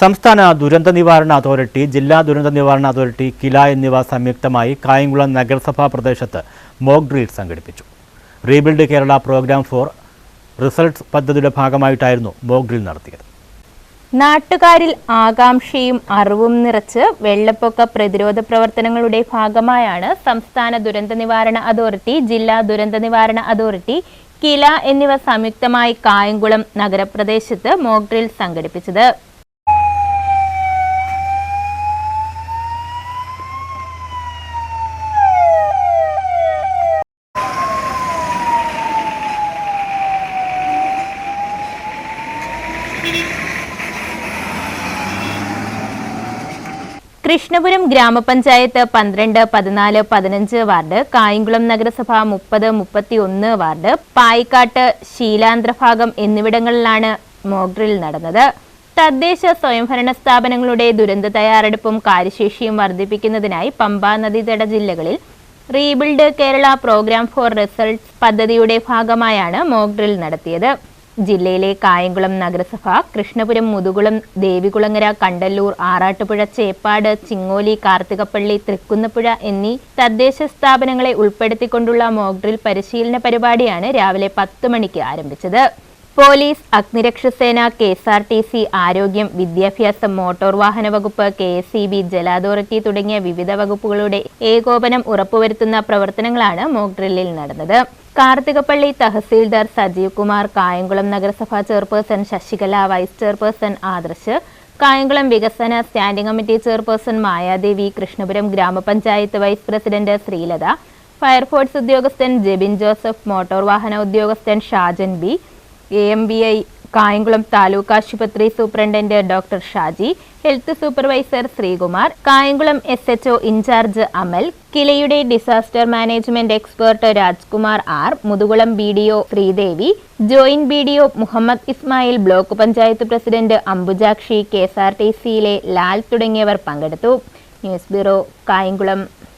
സംസ്ഥാന ദുരന്ത നിവാരണ അതോറിറ്റി ജില്ലാ ദുരന്ത നിവാരണ അതോറിറ്റി കില എന്നിവ സംയുക്തമായി കായംകുളം നഗരസഭാ പ്രദേശത്ത് മോക്ക് ഡ്രിൽ സംഘടിപ്പിച്ചു. Rebuild Kerala program for results പദ്ധതിയുടെ ഭാഗമായിട്ടായിരുന്നു മോക്ക് ഡ്രിൽ നടത്തിയത്. നാട്ടുകാരിൽ ആകാംക്ഷയും അറിവും നിറച്ച് വെള്ളപ്പൊക്ക പ്രതിരോധ പ്രവർത്തനങ്ങളുടെ ഭാഗമായാണ് സംസ്ഥാന ദുരന്ത നിവാരണ അതോറിറ്റി ജില്ലാ ദുരന്ത നിവാരണ അതോറിറ്റി കില എന്നിവ സംയുക്തമായി കായംകുളം നഗരപ്രദേശത്ത് മോക്ക് ഡ്രിൽ സംഘടിപ്പിച്ചത്. കൃഷ്ണപുരം ഗ്രാമപഞ്ചായത്ത് പന്ത്രണ്ട് പതിനാല് പതിനഞ്ച് വാർഡ് കായംകുളം നഗരസഭ മുപ്പത് മുപ്പത്തിയൊന്ന് വാർഡ് പായിക്കാട്ട് ശീലാന്ത്രഭാഗം എന്നിവിടങ്ങളിലാണ് മോക്ക് ഡ്രിൽ നടന്നത്. തദ്ദേശ സ്വയംഭരണ സ്ഥാപനങ്ങളുടെ ദുരന്ത തയ്യാറെടുപ്പും കാര്യശേഷിയും വർദ്ധിപ്പിക്കുന്നതിനായി പമ്പാ നദീതട ജില്ലകളിൽ rebuild Kerala program for results പദ്ധതിയുടെ ഭാഗമായാണ് മോക്ക് ഡ്രിൽ നടത്തിയത്. ജില്ലയിലെ കായംകുളം നഗരസഭ കൃഷ്ണപുരം മുതുകുളം ദേവികുളങ്ങര കണ്ടല്ലൂർ ആറാട്ടുപുഴ ചേപ്പാട് ചിങ്ങോലി കാർത്തികപ്പള്ളി തൃക്കുന്നപ്പുഴ എന്നീ തദ്ദേശ സ്ഥാപനങ്ങളെ ഉൾപ്പെടുത്തിക്കൊണ്ടുള്ള മോക്ഡ്രിൽ പരിശീലന പരിപാടിയാണ് രാവിലെ പത്ത് മണിക്ക് ആരംഭിച്ചത്. Police അഗ്നിരക്ഷാസേന K S R T C ആരോഗ്യം വിദ്യാഭ്യാസം മോട്ടോർ വാഹന വകുപ്പ് കെ എസ് ഇ ബി ജല അതോറിറ്റി തുടങ്ങിയ വിവിധ വകുപ്പുകളുടെ ഏകോപനം ഉറപ്പുവരുത്തുന്ന പ്രവർത്തനങ്ങളാണ് മോക്ഡ്രില്ലിൽ നടന്നത്. കാർത്തികപ്പള്ളി തഹസീൽദാർ സജീവ് കുമാർ കായംകുളം നഗരസഭാ chairperson Sasikala vice chairperson Adarsh Kayamkulam വികസന standing committee chairperson Mayadevi Krishnapuram ഗ്രാമപഞ്ചായത്ത് വൈസ് പ്രസിഡന്റ് ശ്രീലത ഫയർഫോഴ്സ് ഉദ്യോഗസ്ഥൻ ജെബിൻ ജോസഫ് മോട്ടോർ വാഹന ഉദ്യോഗസ്ഥൻ Shajan B A M B I Kayamkulam taluk ആശുപത്രി superintendent doctor Shaji health supervisor Sreekumar Kayamkulam S HO incharge Amal കിലയുടെ disaster management expert Rajkumar R Muthukulam B D O Sreedevi joint B D O Muhammad Ismail block panchayat president Ambujakshi K S R T സിയിലെ ലാൽ തുടങ്ങിയവർ പങ്കെടുത്തു. News bureau Kayamkulam.